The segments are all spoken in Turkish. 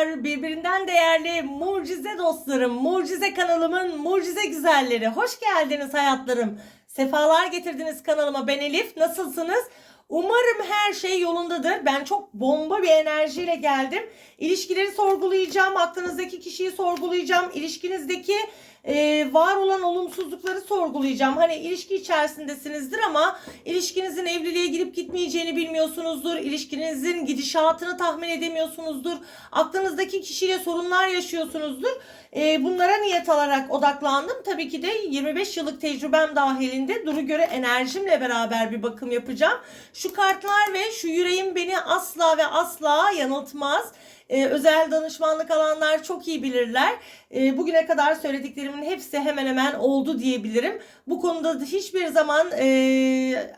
Merhabalar birbirinden değerli mucize dostlarım, mucize kanalımın mucize güzelleri. Hoş geldiniz hayatlarım. Sefalar getirdiniz kanalıma. Ben Elif. Nasılsınız? Umarım her şey yolundadır. Ben çok bomba bir enerjiyle geldim. İlişkileri sorgulayacağım. Aklınızdaki kişiyi sorgulayacağım. İlişkinizdeki e, var olan olumsuzlukları sorgulayacağım. Hani ilişki içerisindesinizdir ama ilişkinizin evliliğe girip gitmeyeceğini bilmiyorsunuzdur. İlişkinizin gidişatını tahmin edemiyorsunuzdur. Aklınızdaki kişiyle sorunlar yaşıyorsunuzdur. E, bunlara niyet alarak odaklandım. Tabii ki de 25 yıllık tecrübem dahilinde duru göre enerjimle beraber bir bakım yapacağım. Şu kartlar ve şu yüreğim beni asla ve asla yanıltmaz. Ee, özel danışmanlık alanlar çok iyi bilirler. Ee, bugüne kadar söylediklerimin hepsi hemen hemen oldu diyebilirim. Bu konuda da hiçbir zaman e,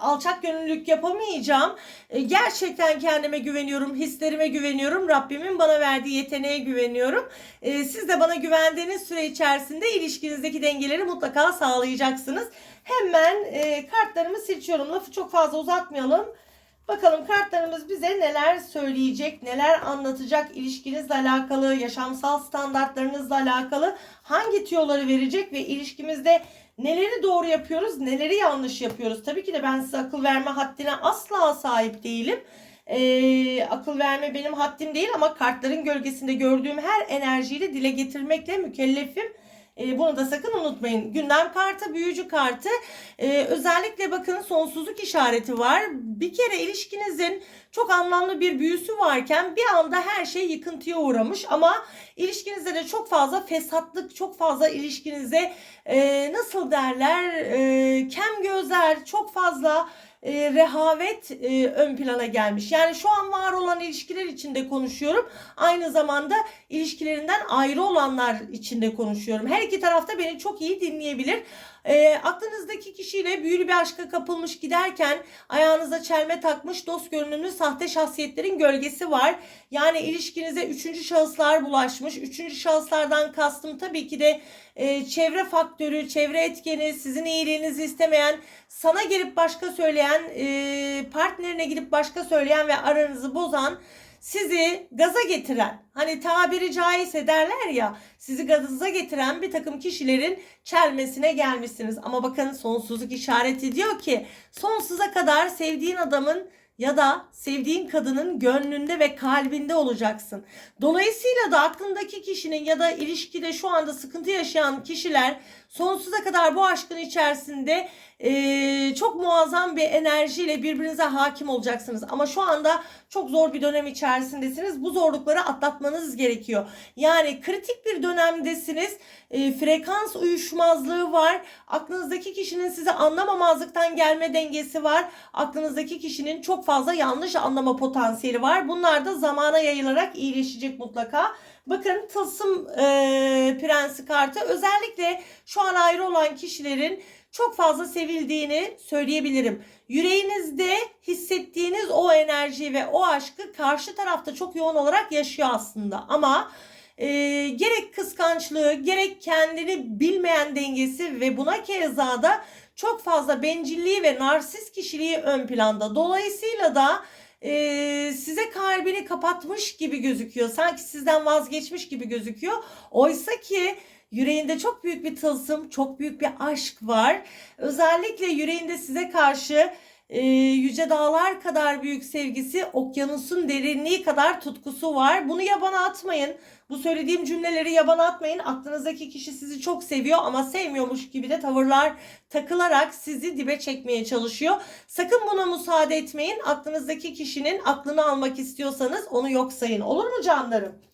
alçak gönüllülük yapamayacağım. E, gerçekten kendime güveniyorum, hislerime güveniyorum. Rabbimin bana verdiği yeteneğe güveniyorum. E, siz de bana güvendiğiniz süre içerisinde ilişkinizdeki dengeleri mutlaka sağlayacaksınız. Hemen e, kartlarımı seçiyorum. Lafı çok fazla uzatmayalım. Bakalım kartlarımız bize neler söyleyecek, neler anlatacak ilişkinizle alakalı, yaşamsal standartlarınızla alakalı hangi tüyoları verecek ve ilişkimizde neleri doğru yapıyoruz, neleri yanlış yapıyoruz. Tabii ki de ben size akıl verme haddine asla sahip değilim. Ee, akıl verme benim haddim değil ama kartların gölgesinde gördüğüm her enerjiyi de dile getirmekle mükellefim. E, bunu da sakın unutmayın. Gündem kartı, büyücü kartı. E, özellikle bakın sonsuzluk işareti var. Bir kere ilişkinizin çok anlamlı bir büyüsü varken bir anda her şey yıkıntıya uğramış ama ilişkinizde de çok fazla fesatlık, çok fazla ilişkinize e, nasıl derler e, kem gözler, çok fazla e, rehavet e, ön plana gelmiş. Yani şu an var olan ilişkiler içinde konuşuyorum. Aynı zamanda ilişkilerinden ayrı olanlar içinde konuşuyorum. Her iki tarafta beni çok iyi dinleyebilir. E, aklınızdaki kişiyle büyülü bir aşka kapılmış giderken ayağınıza çelme takmış dost görünümlü sahte şahsiyetlerin gölgesi var. Yani ilişkinize üçüncü şahıslar bulaşmış. Üçüncü şahıslardan kastım tabii ki de e, çevre faktörü, çevre etkeni, sizin iyiliğinizi istemeyen, sana gelip başka söyleyen, e, partnerine gidip başka söyleyen ve aranızı bozan sizi gaza getiren hani tabiri caizse derler ya sizi gaza getiren bir takım kişilerin çelmesine gelmişsiniz. Ama bakın sonsuzluk işareti diyor ki sonsuza kadar sevdiğin adamın ya da sevdiğin kadının gönlünde ve kalbinde olacaksın. Dolayısıyla da aklındaki kişinin ya da ilişkide şu anda sıkıntı yaşayan kişiler sonsuza kadar bu aşkın içerisinde e, çok muazzam bir enerjiyle birbirinize hakim olacaksınız. Ama şu anda çok zor bir dönem içerisindesiniz. Bu zorlukları atlatmanız gerekiyor. Yani kritik bir dönemdesiniz. E, frekans uyuşmazlığı var. Aklınızdaki kişinin sizi anlamamazlıktan gelme dengesi var. Aklınızdaki kişinin çok fazla yanlış anlama potansiyeli var. Bunlar da zamana yayılarak iyileşecek mutlaka. Bakın tılsım e, prensi kartı özellikle şu an ayrı olan kişilerin çok fazla sevildiğini söyleyebilirim. Yüreğinizde hissettiğiniz o enerji ve o aşkı karşı tarafta çok yoğun olarak yaşıyor aslında. Ama e, gerek kıskançlığı gerek kendini bilmeyen dengesi ve buna keza da çok fazla bencilliği ve narsist kişiliği ön planda. Dolayısıyla da e, size kalbini kapatmış gibi gözüküyor. Sanki sizden vazgeçmiş gibi gözüküyor. Oysa ki yüreğinde çok büyük bir tılsım, çok büyük bir aşk var. Özellikle yüreğinde size karşı e, yüce dağlar kadar büyük sevgisi, okyanusun derinliği kadar tutkusu var. Bunu yabana atmayın. Bu söylediğim cümleleri yabana atmayın. Aklınızdaki kişi sizi çok seviyor ama sevmiyormuş gibi de tavırlar takılarak sizi dibe çekmeye çalışıyor. Sakın buna müsaade etmeyin. Aklınızdaki kişinin aklını almak istiyorsanız onu yok sayın. Olur mu canlarım?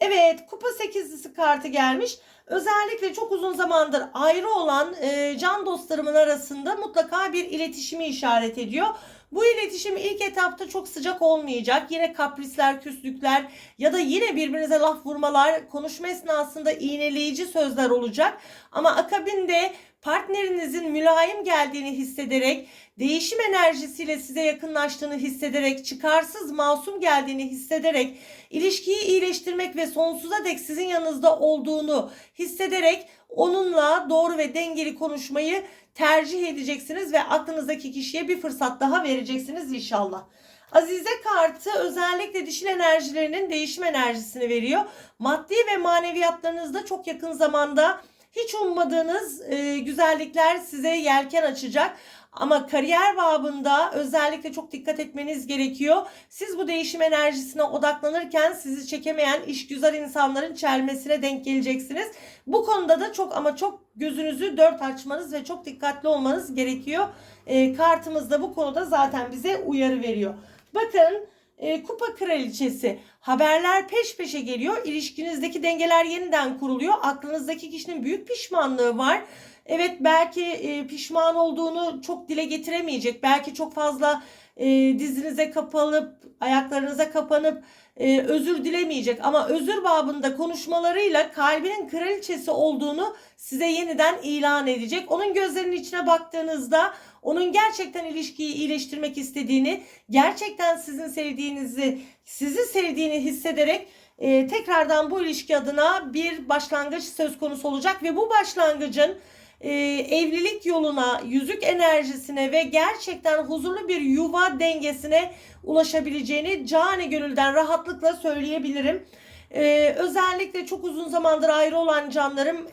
Evet kupa sekizlisi kartı gelmiş. Özellikle çok uzun zamandır ayrı olan e, can dostlarımın arasında mutlaka bir iletişimi işaret ediyor. Bu iletişim ilk etapta çok sıcak olmayacak. Yine kaprisler, küslükler ya da yine birbirinize laf vurmalar, konuşma esnasında iğneleyici sözler olacak. Ama akabinde partnerinizin mülayim geldiğini hissederek, değişim enerjisiyle size yakınlaştığını hissederek, çıkarsız, masum geldiğini hissederek, ilişkiyi iyileştirmek ve sonsuza dek sizin yanınızda olduğunu hissederek onunla doğru ve dengeli konuşmayı tercih edeceksiniz ve aklınızdaki kişiye bir fırsat daha vereceksiniz inşallah. Azize kartı özellikle dişil enerjilerinin değişim enerjisini veriyor. Maddi ve maneviyatlarınızda çok yakın zamanda hiç ummadığınız e, güzellikler size yelken açacak. Ama kariyer babında özellikle çok dikkat etmeniz gerekiyor. Siz bu değişim enerjisine odaklanırken sizi çekemeyen işgüzar insanların çelmesine denk geleceksiniz. Bu konuda da çok ama çok gözünüzü dört açmanız ve çok dikkatli olmanız gerekiyor. E, kartımız da bu konuda zaten bize uyarı veriyor. Bakın e, kupa kraliçesi haberler peş peşe geliyor. İlişkinizdeki dengeler yeniden kuruluyor. Aklınızdaki kişinin büyük pişmanlığı var. Evet belki e, pişman olduğunu çok dile getiremeyecek. Belki çok fazla e, dizinize kapalıp ayaklarınıza kapanıp e, özür dilemeyecek. Ama özür babında konuşmalarıyla kalbinin kraliçesi olduğunu size yeniden ilan edecek. Onun gözlerinin içine baktığınızda onun gerçekten ilişkiyi iyileştirmek istediğini, gerçekten sizin sevdiğinizi, sizi sevdiğini hissederek e, tekrardan bu ilişki adına bir başlangıç söz konusu olacak ve bu başlangıcın e, evlilik yoluna, yüzük enerjisine ve gerçekten huzurlu bir yuva dengesine ulaşabileceğini cani gönülden rahatlıkla söyleyebilirim. E, özellikle çok uzun zamandır ayrı olan canlarım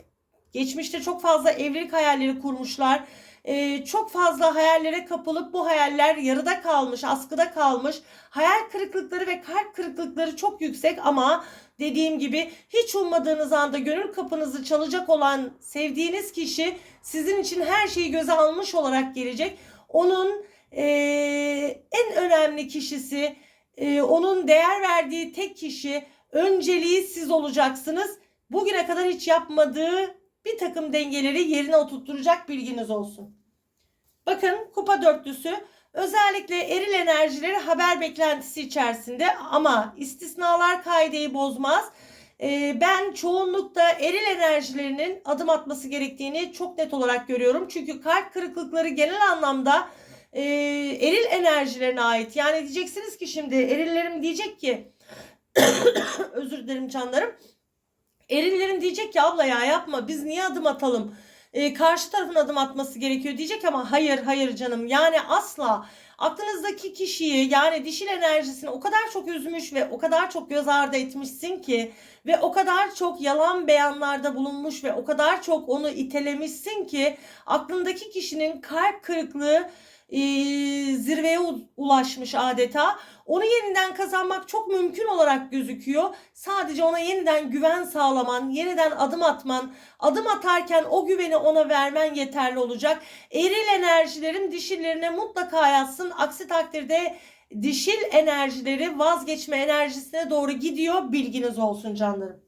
geçmişte çok fazla evlilik hayalleri kurmuşlar. E, çok fazla hayallere kapılıp bu hayaller yarıda kalmış, askıda kalmış. Hayal kırıklıkları ve kalp kırıklıkları çok yüksek ama dediğim gibi hiç ummadığınız anda gönül kapınızı çalacak olan sevdiğiniz kişi sizin için her şeyi göze almış olarak gelecek. Onun e, en önemli kişisi, e, onun değer verdiği tek kişi, önceliği siz olacaksınız. Bugüne kadar hiç yapmadığı bir takım dengeleri yerine oturtturacak bilginiz olsun. Bakın kupa dörtlüsü özellikle eril enerjileri haber beklentisi içerisinde ama istisnalar kaideyi bozmaz. Ee, ben çoğunlukta eril enerjilerinin adım atması gerektiğini çok net olarak görüyorum. Çünkü kalp kırıklıkları genel anlamda e, eril enerjilerine ait. Yani diyeceksiniz ki şimdi erillerim diyecek ki özür dilerim canlarım. Erillerim diyecek ki abla ya yapma. Biz niye adım atalım? Ee, karşı tarafın adım atması gerekiyor diyecek ama hayır hayır canım. Yani asla. Aklınızdaki kişiyi yani dişil enerjisini o kadar çok üzmüş ve o kadar çok göz ardı etmişsin ki ve o kadar çok yalan beyanlarda bulunmuş ve o kadar çok onu itelemişsin ki aklındaki kişinin kalp kırıklığı e, zirveye ulaşmış adeta. Onu yeniden kazanmak çok mümkün olarak gözüküyor. Sadece ona yeniden güven sağlaman, yeniden adım atman, adım atarken o güveni ona vermen yeterli olacak. Eril enerjilerin dişillerine mutlaka yatsın. Aksi takdirde dişil enerjileri vazgeçme enerjisine doğru gidiyor. Bilginiz olsun canlarım.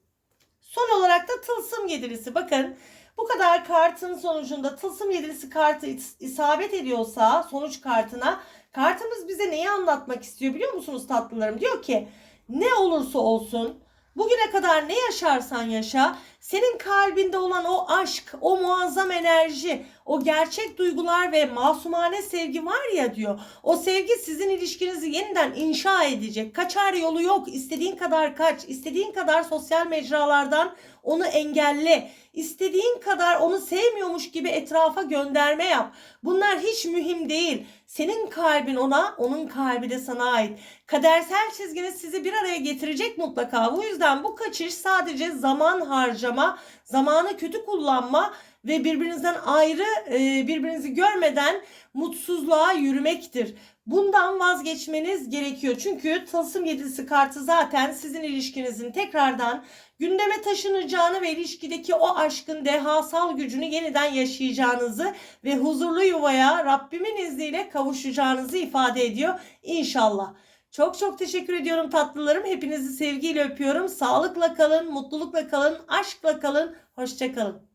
Son olarak da tılsım yedilisi. Bakın bu kadar kartın sonucunda tılsım yedilisi kartı isabet ediyorsa sonuç kartına kartımız bize neyi anlatmak istiyor biliyor musunuz tatlılarım? Diyor ki ne olursa olsun bugüne kadar ne yaşarsan yaşa senin kalbinde olan o aşk, o muazzam enerji, o gerçek duygular ve masumane sevgi var ya diyor. O sevgi sizin ilişkinizi yeniden inşa edecek. Kaçar yolu yok. İstediğin kadar kaç, istediğin kadar sosyal mecralardan onu engelle. İstediğin kadar onu sevmiyormuş gibi etrafa gönderme yap. Bunlar hiç mühim değil. Senin kalbin ona, onun kalbi de sana ait. Kadersel çizginiz sizi bir araya getirecek mutlaka. Bu yüzden bu kaçış sadece zaman harcama, zamanı kötü kullanma ve birbirinizden ayrı e, birbirinizi görmeden mutsuzluğa yürümektir. Bundan vazgeçmeniz gerekiyor. Çünkü tılsım yedisi kartı zaten sizin ilişkinizin tekrardan gündeme taşınacağını ve ilişkideki o aşkın dehasal gücünü yeniden yaşayacağınızı ve huzurlu yuvaya Rabbimin izniyle kavuşacağınızı ifade ediyor. İnşallah. Çok çok teşekkür ediyorum tatlılarım. Hepinizi sevgiyle öpüyorum. Sağlıkla kalın, mutlulukla kalın, aşkla kalın. Hoşçakalın.